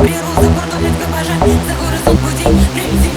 Природа, за бортом, за горизонт пути. Привези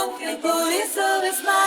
Літом як поліса весна.